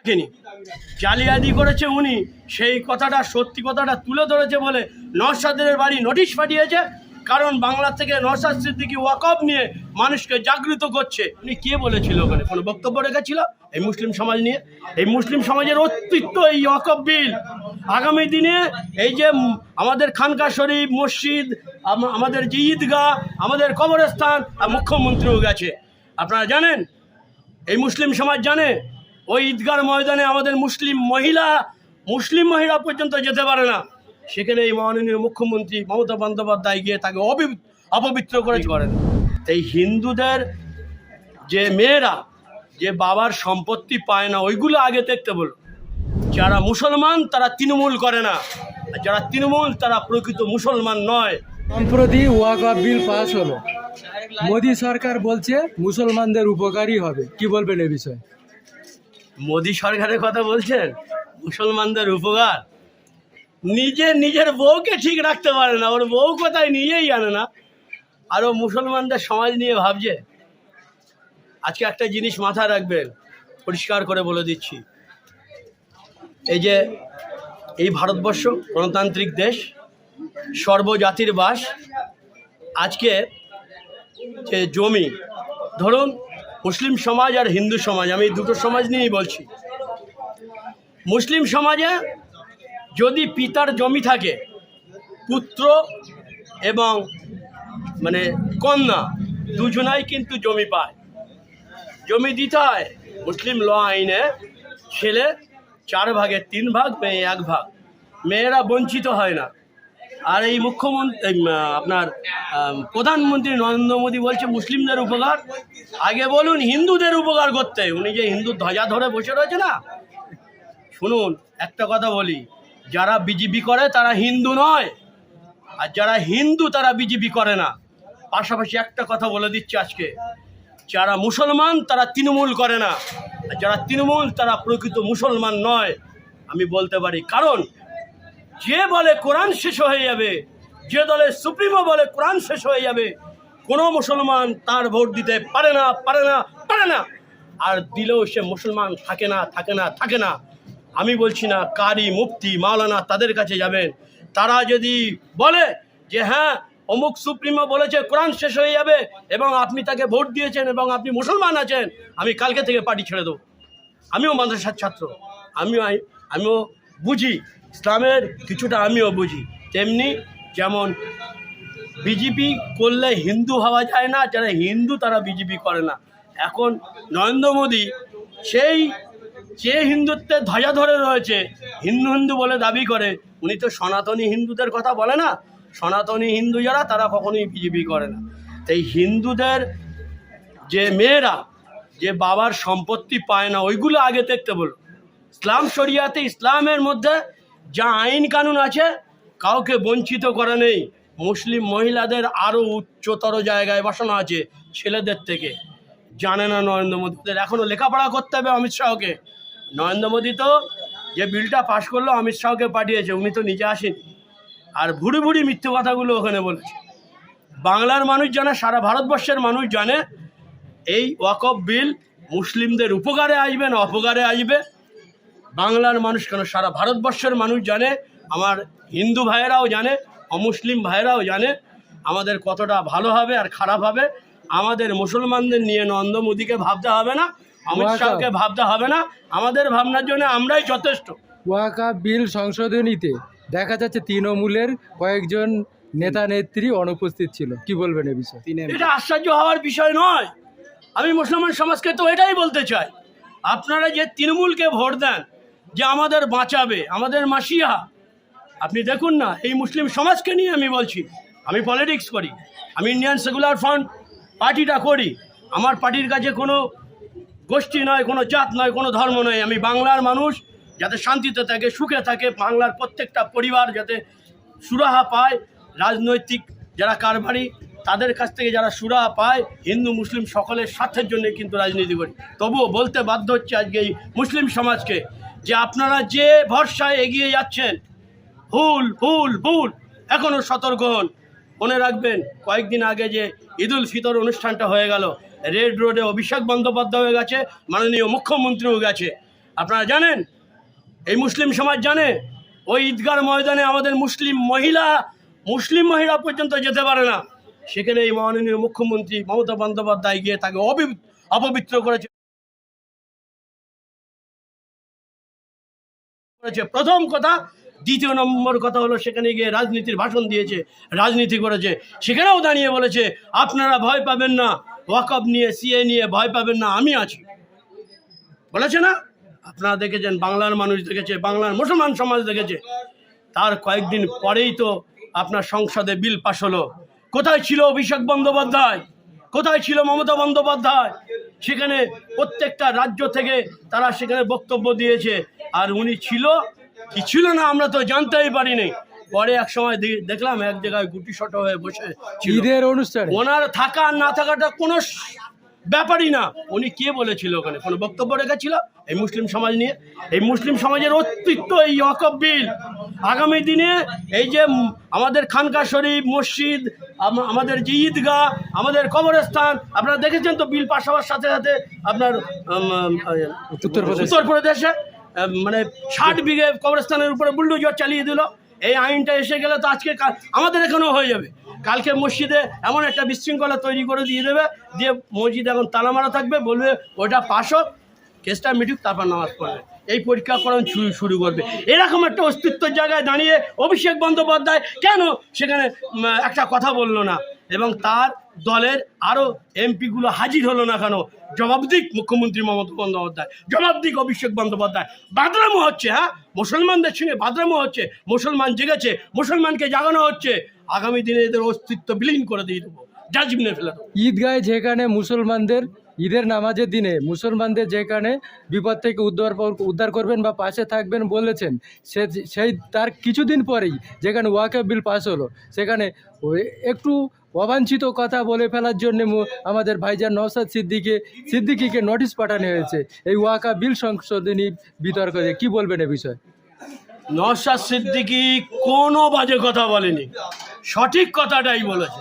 রাখেনি। জালিয়াতি করেছে উনি, সেই কথাটা, সত্যি কথাটা তুলে ধরেছে বলে নরসাদের বাড়ি নোটিশ পাঠিয়েছে, কারণ বাংলা থেকে নরসাদ সিদ্দিকি ওয়াকফ নিয়ে মানুষকে জাগৃত করছে। উনি কে বলেছিল ওখানে? কোনো বক্তব্য রেখেছিল এই মুসলিম সমাজ নিয়ে? এই মুসলিম সমাজের অস্তিত্ব এই ওয়াকফ বিল আগামী দিনে এই যে আমাদের খানকা শরীফ, মসজিদ আমাদের যে ঈদগাহ, আমাদের কবরস্থান, আর মুখ্যমন্ত্রীও গেছে। আপনারা জানেন, এই মুসলিম সমাজ জানে ওই ঈদগার ময়দানে আমাদের মুসলিম মহিলা মুসলিম মহিলা পর্যন্ত যেতে পারে না। সেখানে এই মাননীয় মুখ্যমন্ত্রী মমতা বন্দ্যোপাধ্যায় গিয়ে তাকে অপি- অপবিত্র করে করেন? এই হিন্দুদের যে মেয়েরা যে বাবার সম্পত্তি পায় না ওইগুলো আগে দেখতে বলো যারা মুসলমান তারা তৃণমূল করে না। যারা তৃণমূল তারা প্রকৃত মুসলমান নয়। সম্প্রতি ওয়াকফ বিল পাস হলো। মোদী সরকার বলছে মুসলমানদের উপকারী হবে। কি বলবেন এ বিষয়ে? মোদী সরকারের কথা বলছেন? মুসলমানদের উপকার? নিজে নিজের বউকে ঠিক রাখতে পারে না। ওর বউ কোথায় নিজেই জানে না। আর ও মুসলমানদের সমাজ নিয়ে ভাবছে। আজকে একটা জিনিস মাথায় রাখবেন, পরিষ্কার করে বলে দিচ্ছি। এই যে, এই ভারতবর্ষ গণতান্ত্রিক দেশ, সর্বজাতির বাস, আজকে যে জমি, ধরুন মুসলিম সমাজ আর হিন্দু সমাজ, আমি এই দুটো সমাজ নিয়েই বলছি। মুসলিম সমাজে যদি পিতার জমি থাকে, পুত্র এবং মানে কন্যা, দুজনাই কিন্তু জমি পায়। জমি দিতে হয় মুসলিম ল আইনে, ছেলে চার ভাগের তিন ভাগ, মেয়ে এক ভাগ। মেয়েরা বঞ্চিত হয় না। আর এই মুখ্যমন্ত্রী আপনার প্রধানমন্ত্রী নরেন্দ্র মোদী বলছে মুসলিমদের উপকার। আগে বলুন, হিন্দুদের উপকার করতে। উনি যে হিন্দু ধ্বজা ধরে বসে রয়েছে না? শুনুন, একটা কথা বলি। যারা বিজেপি করে, তারা হিন্দু নয়। আর যারা হিন্দু, তারা বিজেপি করে না। পাশাপাশি একটা কথা বলে দিচ্ছি আজকে। যারা মুসলমান, তারা তৃণমূল করে না। আর যারা তৃণমূল, তারা প্রকৃত মুসলমান নয়। আমি বলতে পারি, কারণ যে বলে কোরআন শেষ হয়ে যাবে, যে দলে সুপ্রিমো বলে কোরআন শেষ হয়ে যাবে, কোনো মুসলমান তার ভোট দিতে পারে না পারে না পারে না। আর দিলেও সে মুসলমান থাকে না থাকে না থাকে না। আমি বলছি না, কারি, মুফতি, মাওলানা তাদের কাছে যাবেন। তারা যদি বলে যে হ্যাঁ অমুক সুপ্রিমো বলেছে কোরআন শেষ হয়ে যাবে এবং আপনি তাকে ভোট দিয়েছেন এবং আপনি মুসলমান আছেন, আমি কালকে থেকে পার্টি ছেড়ে দেবো। আমিও মাদ্রাসার ছাত্র, আমিও আমিও বুঝি ইসলামের কিছুটা আমিও বুঝি। তেমনি যেমন বিজেপি করলে হিন্দু হওয়া যায় না, যারা হিন্দু তারা বিজেপি করে না। এখন নরেন্দ্র মোদী সেই যে হিন্দুত্বের ধ্বজা ধরে রয়েছে, হিন্দু হিন্দু বলে দাবি করে, উনি তো সনাতনী হিন্দুদের কথা বলে না। সনাতনী হিন্দু যারা, তারা কখনোই বিজেপি করে না। তাই হিন্দুদের যে মেয়েরা, যে বাবার সম্পত্তি পায় না, ওইগুলো আগে দেখতে বলো ইসলাম শরিয়াতে ইসলামের মধ্যে যা আইন কানুন আছে, কাউকে বঞ্চিত করা নেই। মুসলিম মহিলাদের আরও উচ্চতর জায়গায় বসানো আছে ছেলেদের থেকে। জানে না নরেন্দ্র মোদীদের এখনও লেখাপড়া করতে হবে অমিত শাহকে। নরেন্দ্র মোদী তো যে বিলটা পাশ করল, অমিত শাহকে পাঠিয়েছে, উনি তো নিজে আসেনি। আর ভুড়ি ভুড়ি মিথ্যে কথাগুলো ওখানে বলেছে। বাংলার মানুষ জানে, সারা ভারতবর্ষের মানুষ জানে, এই ওয়াকফ বিল মুসলিমদের উপকারে আসবে না অপকারে আসবে। বাংলার মানুষ কেন? সারা ভারতবর্ষের মানুষ জানে আমার হিন্দু ভাইয়েরাও জানে অমুসলিম ভাইয়েরাও জানে আমাদের কতটা ভালো হবে আর খারাপ হবে। আমাদের মুসলমানদের নিয়ে নরেন্দ্র মোদীকে ভাবতে হবে না অমিত শাহকে ভাবতে হবে না আমাদের ভাবনার জন্য আমরাই যথেষ্ট। ওয়াকফ বিল সংশোধনীতে দেখা যাচ্ছে তৃণমূলের কয়েকজন নেতা নেত্রী অনুপস্থিত ছিল। কি বলবেন এ বিষয়ে? এটা আশ্চর্য হওয়ার বিষয় নয়। আমি মুসলমান সমাজকে তো এটাই বলতে চাই। আপনারা যে তৃণমূলকে ভোট দেন যে আমাদের বাঁচাবে, আমাদের মাসিয়া। আপনি দেখুন না, এই মুসলিম সমাজকে নিয়ে আমি বলছি, আমি পলিটিক্স করি, আমি ইন্ডিয়ান সেকুলার ফ্রন্ট পার্টিটা করি। আমার পার্টির কাছে কোনো গোষ্ঠী নয়, কোনো জাত নয়, কোনো ধর্ম নয়। আমি বাংলার মানুষ, যাতে শান্তিতে থাকে, সুখে থাকে, বাংলার প্রত্যেকটা পরিবার যাতে সুরাহা পায়, রাজনৈতিক যারা কারবারি, তাদের কাছ থেকে যারা সুরাহা পায়, হিন্দু, মুসলিম সকলের স্বার্থের জন্য কিন্তু রাজনীতি করি। তবুও বলতে বাধ্য হচ্ছে আজকে এই মুসলিম সমাজকে যে আপনারা যে ভরসায় এগিয়ে যাচ্ছেন ভুল ভুল ভুল এখনও সতর্ক হন। মনে রাখবেন, কয়েকদিন আগে যে ঈদুল ফিতর অনুষ্ঠানটা হয়ে গেল, রেড রোডে অভিষেক বন্দ্যোপাধ্যায় হয়ে গেছে, মাননীয় মুখ্যমন্ত্রীও গেছে। আপনারা জানেন, এই মুসলিম সমাজ জানে, ওই ঈদগার ময়দানে আমাদের মুসলিম মহিলা মুসলিম মহিলা পর্যন্ত যেতে পারে না। সেখানে এই মাননীয় মুখ্যমন্ত্রী মমতা বন্দ্যোপাধ্যায় গিয়ে তাকে অপি- অপবিত্র করেছে। করেছে। প্রথম কথা, দ্বিতীয় নম্বর কথা হলো, সেখানে গিয়ে রাজনীতির ভাষণ দিয়েছে, রাজনীতি করেছে। সেখানেও দাঁড়িয়ে বলেছে, আপনারা ভয় পাবেন না ওয়াকআপ নিয়ে, সিএ নিয়ে ভয় পাবেন না, আমি আছি। বলেছে না? আপনারা দেখেছেন, বাংলার মানুষ দেখেছে, বাংলার মুসলমান সমাজ দেখেছে। তার কয়েকদিন পরেই তো আপনার সংসদে বিল পাশ হলো। কোথায় ছিল অভিষেক বন্দ্যোপাধ্যায়? কোথায় ছিল মমতা বন্দ্যোপাধ্যায়? সেখানে প্রত্যেকটা রাজ্য থেকে তারা সেখানে বক্তব্য দিয়েছে। আর উনি ছিল কি ছিল না আমরা তো জানতেই পারিনি। পরে এক সময় দেখলাম এক জায়গায় গুটি শট হয়ে বসে ঈদের অনুষ্ঠান? ওনার থাকা আর না থাকাটা কোনো ব্যাপারই না। উনি কে বলেছিল ওখানে? কোনো বক্তব্য রেখেছিল? এই মুসলিম সমাজ নিয়ে। এই মুসলিম সমাজের অস্তিত্ব এই ওয়াকফ বিল। আগামী দিনে এই যে আমাদের খানকা শরীফ মসজিদ আমাদের যে ঈদগাহ আমাদের কবরস্থান আপনারা দেখেছেন তো বিল পাশ হওয়ার সাথে সাথে আপনার উত্তরপ্রদেশ। মানে ষাট বিঘে কবরস্থানের উপরে বুলডোজার চালিয়ে দিল। এই আইনটা এসে গেলে তো আজকে আমাদের এখানেও হয়ে যাবে। কালকে মসজিদে এমন একটা বিশৃঙ্খলা তৈরি করে দিয়ে দেবে, দিয়ে মসজিদ এখন তালা মারা থাকবে, বলবে ওটা পাশ হোক, কেসটা মিটুক, তারপর নামাজ পড়বে। এই পরীক্ষাকরণ শুরু করবে। এরকম একটা অস্তিত্বের জায়গায় দাঁড়িয়ে অভিষেক বন্দ্যোপাধ্যায় কেন সেখানে একটা কথা বলল না? এবং তার দলের আরও এমপিগুলো হাজির হলো না কেন? জবাব দিক মুখ্যমন্ত্রী মমতা বন্দ্যোপাধ্যায়। জবাব দিক অভিষেক বন্দ্যোপাধ্যায়। বাদরামো হচ্ছে হ্যাঁ? মুসলমানদের সঙ্গে বাদরামো হচ্ছে। মুসলমান জেগেছে, মুসলমানকে জাগানো হচ্ছে। আগামী দিনে এদের অস্তিত্ব বিলীন করে দিয়ে দেবো। ডাস্টবিনে ফেলে দেবো ঈদগায় যেখানে মুসলমানদের, ঈদের নামাজের দিনে মুসলমানদের যেখানে বিপদ থেকে উদ্ধার উদ্ধার করবেন বা পাশে থাকবেন বলেছেন, সে সেই তার কিছুদিন পরেই যেখানে ওয়াকে বিল পাস হলো, সেখানে একটু অবাঞ্ছিত কথা বলে ফেলার জন্য আমাদের ভাইজান নওসাদ সিদ্দিকে সিদ্দিকিকে নোটিশ পাঠানো হয়েছে। এই ওয়াকা বিল সংশোধনী বিতর্কে কি বলবেন এ বিষয়ে? নওশাদ সিদ্দিকি কোনো বাজে কথা বলেনি। সঠিক কথাটাই বলেছে।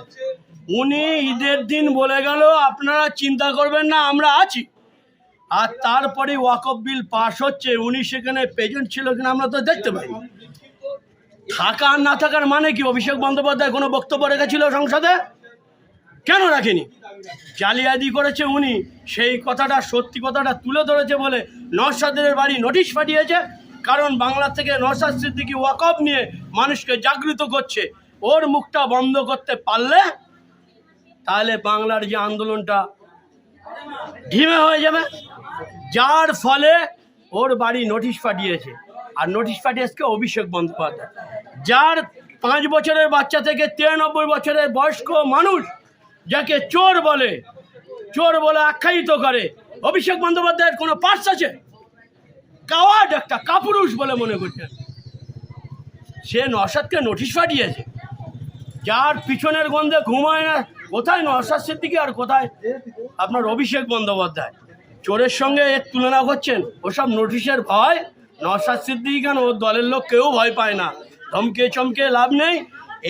উনি ঈদের দিন বলে গেল, আপনারা চিন্তা করবেন না, আমরা আছি। আর তারপরে ওয়াকফ বিল পাস হচ্ছে, উনি সেখানে প্রেজেন্ট ছিল কিনা আমরা তো দেখতে পাই থাকা আর না থাকার মানে কি? অভিষেক বন্দ্যোপাধ্যায় কোনো বক্তব্য রেখেছিল সংসদে? কেন রাখেনি? জালিয়াতি করেছে উনি, সেই কথাটা, সত্যি কথাটা তুলে ধরেছে বলে নরসাদের বাড়ি নোটিশ পাঠিয়েছে, কারণ বাংলা থেকে নরসাদ সিদ্দিকি ওয়াকফ নিয়ে মানুষকে জাগৃত করছে। ওর মুখটা বন্ধ করতে পারলে তাহলে বাংলার যে আন্দোলনটা ঢিমে হয়ে যাবে। যার ফলে ওর বাড়ি নোটিশ পাঠিয়েছে। আর নোটিশ পাঠিয়েছে অভিষেক বন্দ্যোপাধ্যায়। যার পাঁচ বছরের বাচ্চা থেকে তিরানব্বই বছরের বয়স্ক মানুষ যাকে চোর বলে চোর বলে আখ্যায়িত করে, অভিষেক বন্দ্যোপাধ্যায়ের কোনো পার্স আছে? কাওয়ার্ড একটা, কাপুরুষ বলে মনে করছেন সে নসাদকে নোটিশ পাঠিয়েছে। যার পিছনের গন্ধে ঘুমায় না, কোথায় নসাদ সিদ্দিকি আর কোথায় আপনার অভিষেক বন্দ্যোপাধ্যায়? চোরের সঙ্গে এর তুলনা করছেন? ওসব নোটিশের ভয় নসাদ সিদ্দিকি কেন? ওর দলের লোক কেউ ভয় পায় না। ধমকে চমকে লাভ নেই।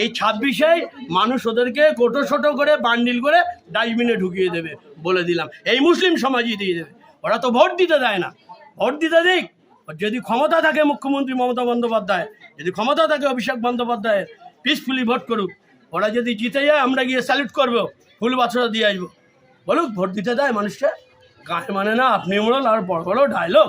এই ছাব্বিশে মানুষ ওদেরকে কোটো ছোটো করে, বান্ডিল করে ডাস্টবিনে ঢুকিয়ে দেবে বলে দিলাম। এই মুসলিম সমাজই দিয়ে দেবে। ওরা তো ভোট দিতে দেয় না। ভোট দিতে দিক। যদি ক্ষমতা থাকে মুখ্যমন্ত্রী মমতা বন্দ্যোপাধ্যায়, যদি ক্ষমতা থাকে অভিষেক বন্দ্যোপাধ্যায়ের পিসফুলি ভোট করুক। ওরা যদি জিতে যায়, আমরা গিয়ে স্যালুট করব, ফুল বাছরা দিয়ে আসব। বলুক, ভোট দিতে দেয় মানুষকে। গায়ে মানে না, আপনি মোড়ল, আর বড় বড় ডায়লগ